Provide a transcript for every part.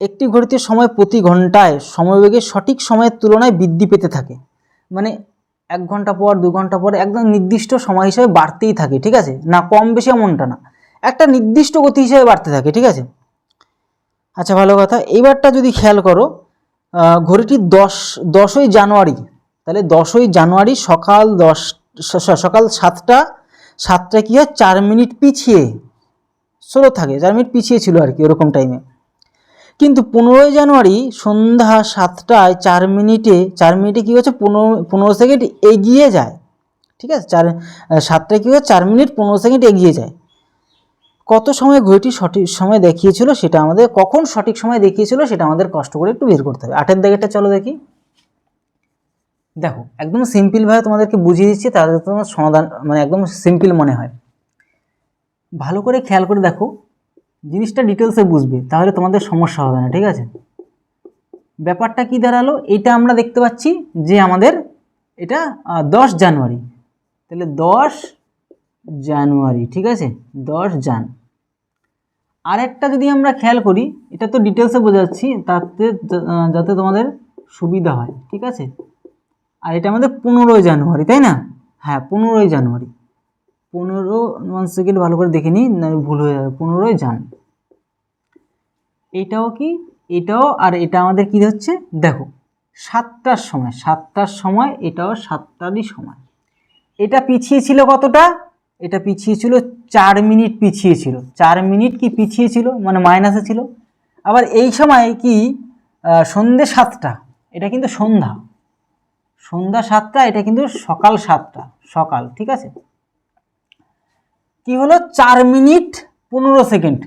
একটি ঘড়িতে সময় প্রতি ঘন্টায় সময়বেগের সঠিক সময়ের তুলনায় বৃদ্ধি পেতে থাকে। মানে এক ঘণ্টা পর, দু ঘণ্টা পর একদম নির্দিষ্ট সময় হিসেবে বাড়তেই থাকে, ঠিক আছে? না কম বেশি এমনটা না। একটা নির্দিষ্ট গতি হিসেবে বাড়তে থাকে, ঠিক আছে? আচ্ছা ভালো কথা। এইবারটা যদি খেয়াল করো ঘড়িটি দশ, দশই জানুয়ারি। তাহলে দশই জানুয়ারি সকাল দশ সকাল সাতটা সাতটা কী হয়? চার মিনিট পিছিয়ে। ষোলো থাকে, চার মিনিট পিছিয়ে ছিল আর কি ওরকম টাইমে কিন্তু পনেরোই জানুয়ারি সন্ধ্যা সাতটায় চার মিনিটে চার মিনিটে কী হচ্ছে? পনেরো পনেরো সেকেন্ড এগিয়ে যায়। ঠিক আছে? চার, সাতটায় কী হচ্ছে? চার মিনিট পনেরো সেকেন্ড এগিয়ে যায়। কত সময় ঘড়িটি সঠিক সময় দেখিয়েছিল সেটা আমাদের, কখন সঠিক সময় দেখিয়েছিল সেটা আমাদের কষ্ট করে একটু বের করতে হবে। আটের দাগেরটা চলো দেখি। দেখো, একদম সিম্পলভাবে তোমাদেরকে বুঝিয়ে দিচ্ছি তাদের তোমার সমাধান মানে একদম সিম্পল মনে হয়। ভালো করে খেয়াল করে দেখো। জিনিসটা ডিটেলসে বুঝবে, তাহলে তোমাদের সমস্যা হবে না, ঠিক আছে? ব্যাপারটা কি দাঁড়াল? এটা আমরা দেখতে পাচ্ছি যে আমাদের এটা দশ জানুয়ারি। তাহলে দশ জানুয়ারি, ঠিক আছে? দশ জান। আরেকটা যদি আমরা খেয়াল করি, এটা তো ডিটেলসে বোঝাচ্ছি, তাতে যাতে তোমাদের সুবিধা হয়, ঠিক আছে? আর এটা আমাদের পনেরোই জানুয়ারি, তাই না? হ্যাঁ পনেরোই জানুয়ারি। পনেরো ওয়ান সেকেন্ড ভালো করে দেখে নিই, না ভুল হয়ে যাবে। পনেরোই জান এটাও কি? এটাও, আর এটা আমাদের কি হচ্ছে? দেখো, সাতটার সময় সাতটার সময়, এটাও সাতটারই সময়। এটা পিছিয়ে ছিল কতটা? এটা পিছিয়ে ছিল চার মিনিট পিছিয়ে ছিল। চার মিনিট কি পিছিয়ে ছিল? মানে মাইনাসে ছিল। আবার এই সময় কি সন্ধে সাতটা, এটা কিন্তু সন্ধ্যা। সন্ধ্যা সাতটা, এটা কিন্তু সকাল সাতটা, সকাল, ঠিক আছে? কি হলো? চার মিনিট পনেরো সেকেন্ড।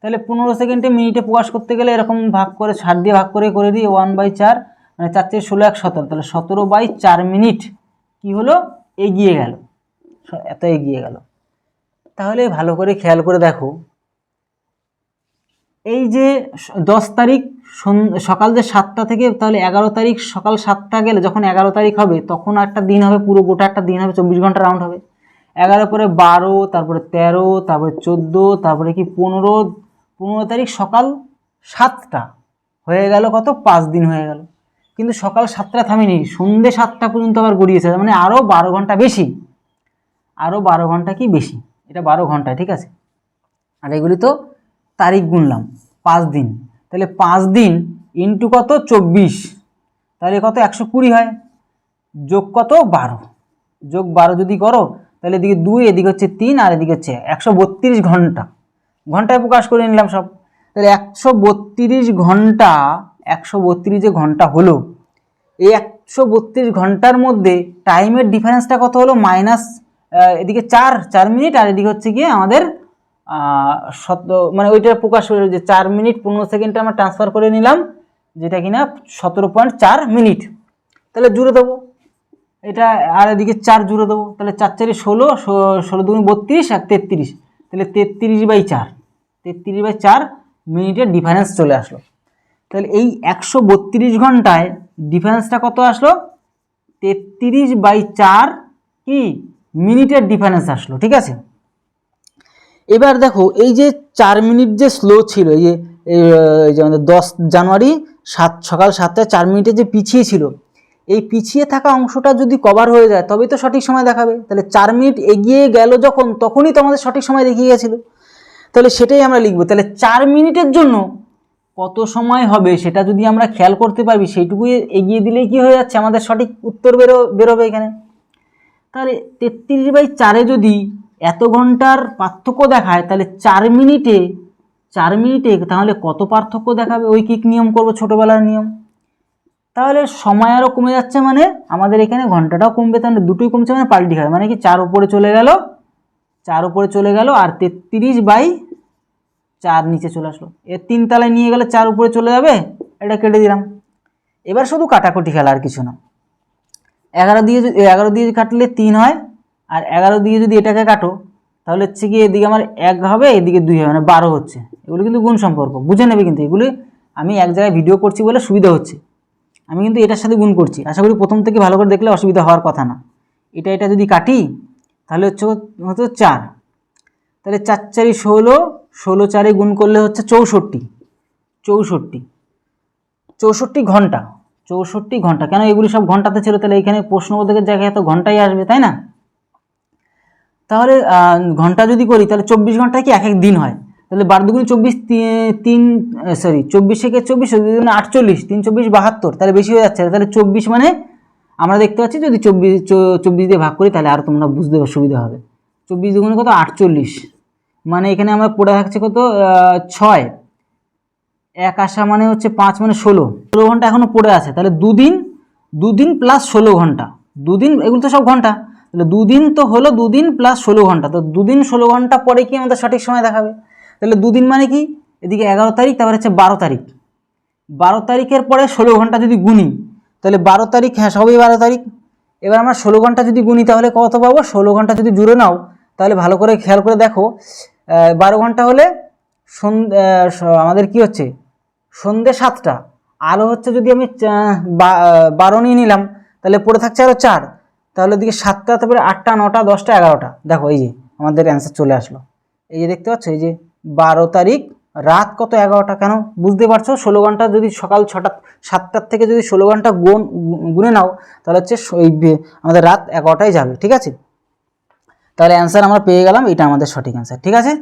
তাহলে পনেরো সেকেন্ডে মিনিটে প্রকাশ করতে গেলে এরকম ভাগ করে, ষাট দিয়ে ভাগ করে করে দিই ওয়ান বাই চার মানে চার থেকে ষোলো এক সতেরো। তাহলে সতেরো বাই চার মিনিট কি হলো? এগিয়ে গেল। এত এগিয়ে গেল। তাহলে ভালো করে খেয়াল করে দেখো। এই যে দশ তারিখ সকাল যে সাতটা থেকে, তাহলে এগারো তারিখ সকাল সাতটা গেলে যখন এগারো তারিখ হবে, তখন একটা দিন হবে, পুরো গোটা একটা দিন হবে, চব্বিশ ঘণ্টা রাউন্ড হবে। এগারো পরে বারো, তারপরে তেরো, তারপরে চোদ্দ, তারপরে কি পনেরো পনেরো তারিখ সকাল সাতটা হয়ে গেল কত? পাঁচ দিন হয়ে গেল। কিন্তু সকাল সাতটা থামেনি সন্ধ্যে সাতটা পর্যন্ত আবার গড়িয়েছে মানে আরও বারো ঘণ্টা বেশি। আরও বারো ঘণ্টা কি বেশি? এটা বারো ঘণ্টা, ঠিক আছে? আর এগুলি তো তারিখ গুনলাম, পাঁচ দিন। তাহলে পাঁচ দিন ইন্টু কত? চব্বিশ। তাহলে কত? একশো কুড়ি হয়। যোগ কত? বারো। যোগ বারো যদি করো তাহলে এদিকে দুই, এদিকে হচ্ছে তিন আর এদিকে হচ্ছে একশো বত্রিশ ঘণ্টা। ঘন্টায় প্রকাশ করে নিলাম সব। তাহলে একশো বত্রিশ ঘণ্টা, একশো বত্রিশ ঘণ্টা হলো। এই একশো বত্রিশ ঘণ্টার মধ্যে টাইমের ডিফারেন্সটা কত হলো? মাইনাস এদিকে চার চার মিনিট আর এদিকে হচ্ছে গিয়ে আমাদের শত মানে ওইটা প্রকাশ হলো যে চার মিনিট পনেরো সেকেন্ডটা আমরা ট্রান্সফার করে নিলাম, যেটা কিনা সতেরো পয়েন্ট চার মিনিট। তাহলে জুড়ে দেবো। এটা আর এদিকে চার জুড়ে দেবো। তাহলে চার চারি ষোলো ষোলো দুগুণ বত্রিশ আর তেত্রিশ। তাহলে তেত্রিশ বাই চার। তেত্রিশ বাই চার মিনিটের ডিফারেন্স চলে আসলো। তাহলে এই একশো বত্রিশ ঘন্টায় ডিফারেন্সটা কত আসলো? তেত্রিশ বাই চার কি? মিনিটের ডিফারেন্স আসলো, ঠিক আছে? এবার দেখো, এই যে চার মিনিট যে স্লো ছিল এই যে আমাদের দশ জানুয়ারি, সাত, সকাল সাতটায় চার মিনিটে যে পিছিয়ে ছিল এই পিছিয়ে থাকা অংশটা যদি কভার হয়ে যায়, তবেই তো সঠিক সময় দেখাবে। তাহলে চার মিনিট এগিয়ে গেল যখন, তখনই তো আমাদের সঠিক সময় দেখিয়ে গেছিল। তাহলে সেটাই আমরা লিখব। তাহলে চার মিনিটের জন্য কত সময় হবে সেটা যদি আমরা খেয়াল করতে পারবি, সেইটুকুই এগিয়ে দিলেই কি হয়ে যাচ্ছে? আমাদের সঠিক উত্তর বেরো, বেরোবে এখানে। তাহলে তেত্রিশ বাই চারে যদি এত ঘণ্টার পার্থক্য দেখায়, তাহলে চার মিনিটে চার মিনিটে তাহলে কত পার্থক্য দেখাবে? ঐকিক নিয়ম করব? ছোটোবেলার নিয়ম। তাহলে সময় আরও কমে যাচ্ছে মানে আমাদের এখানে ঘন্টাটাও কমবে, তাহলে দুটোই কমছে মানে পাল্টি খাবে। মানে কি চার উপরে চলে গেল, চার উপরে চলে গেল আর তেত্রিশ বাই চার নিচে চলে আসলো। এর তিন তলায় নিয়ে গেলে চার উপরে চলে যাবে, এটা কেটে দিলাম। এবার শুধু কাটাকুটি খেলা আর কিছু না। এগারো দিয়ে এগারো দিয়ে কাটলে তিন হয়, আর এগারো দিয়ে যদি এটাকে কাটো, তাহলে হচ্ছে কি এদিকে আমার এক হবে, এদিকে দুই হবে মানে বারো হচ্ছে। এগুলো কিন্তু গুণ সম্পর্ক, বুঝে নেবে কিন্তু। এগুলি আমি এক জায়গায় ভিডিও করছি বলে সুবিধা হচ্ছে। আমি কিন্তু এটার সাথে গুণ করছি। আশা করি প্রথম থেকে ভালো করে দেখলে অসুবিধা হওয়ার কথা না। এটা এটা যদি কাটি, তাহলে হচ্ছে হতো চার। তাহলে চার চারি ষোলো ষোলো চারে গুণ করলে হচ্ছে চৌষট্টি। চৌষট্টি। চৌষট্টি ঘণ্টা। চৌষট্টি ঘণ্টা। কেন এগুলি সব ঘন্টাতে ছিল? তাহলে এখানে প্রশ্নবোধকের জায়গায় এত ঘন্টাই আসবে, তাই না? তাহলে ঘণ্টা যদি করি, তাহলে চব্বিশ ঘন্টায় কি এক এক দিন হয়? তাহলে বার দুগুণ চব্বিশ তিন সরি চব্বিশ থেকে চব্বিশ দুগুণ আটচল্লিশ, তিন চব্বিশ বাহাত্তর, তাহলে বেশি হয়ে যাচ্ছে। তাহলে চব্বিশ মানে আমরা দেখতে পাচ্ছি যদি চব্বিশ চব্বিশ দিয়ে ভাগ করি, তাহলে আরও তোমরা বুঝতে সুবিধা হবে। চব্বিশ দুগুণে কত? আটচল্লিশ। মানে এখানে আমরা পড়ে থাকছে কত? ছয়। এক আসা মানে হচ্ছে পাঁচ মানে ষোলো। ষোলো ঘণ্টা এখনও পড়ে আছে। তাহলে দুদিন দুদিন প্লাস ষোলো ঘণ্টা। দুদিন, এগুলো তো সব ঘণ্টা। তাহলে দুদিন তো হলো দুদিন প্লাস ষোলো ঘণ্টা। তো দুদিন ষোলো ঘণ্টা পরে কি আমাদের সঠিক সময় দেখাবে? তাহলে দুদিন মানে কি? এদিকে এগারো তারিখ, তারপরে হচ্ছে বারো তারিখ। বারো তারিখের পরে ষোলো ঘণ্টা যদি গুনি, তাহলে বারো তারিখ হ্যাঁ সবই বারো তারিখ। এবার আমরা ষোলো ঘণ্টা যদি গুনি, তাহলে কত পাবো? ষোলো ঘণ্টা যদি জুড়ে নাও, তাহলে ভালো করে খেয়াল করে দেখো বারো ঘণ্টা হলে আমাদের কি হচ্ছে? সন্ধে সাতটা। আলো হচ্ছে যদি আমি বারো নিয়ে নিলাম, তাহলে পড়ে থাকছে আরও চার। তাহলে দিকে সাতটা, তারপরে আটটা, নটা, দশটা, এগারোটা। দেখো, এই যে আমাদের অ্যান্সার চলে আসলো। এই যে দেখতে পাচ্ছ, এই যে বারো তারিখ রাত কত? এগারোটা কেন? বুঝতে পারছ? ষোলো ঘণ্টা যদি সকাল ছটা, সাতটার থেকে যদি ষোলো ঘণ্টা গুণ, গুনে নাও, তাহলে হচ্ছে এই আমাদের রাত এগারোটায় যাবে, ঠিক আছে? তাহলে অ্যান্সার আমরা পেয়ে গেলাম, এটা আমাদের সঠিক অ্যান্সার ঠিক আছে?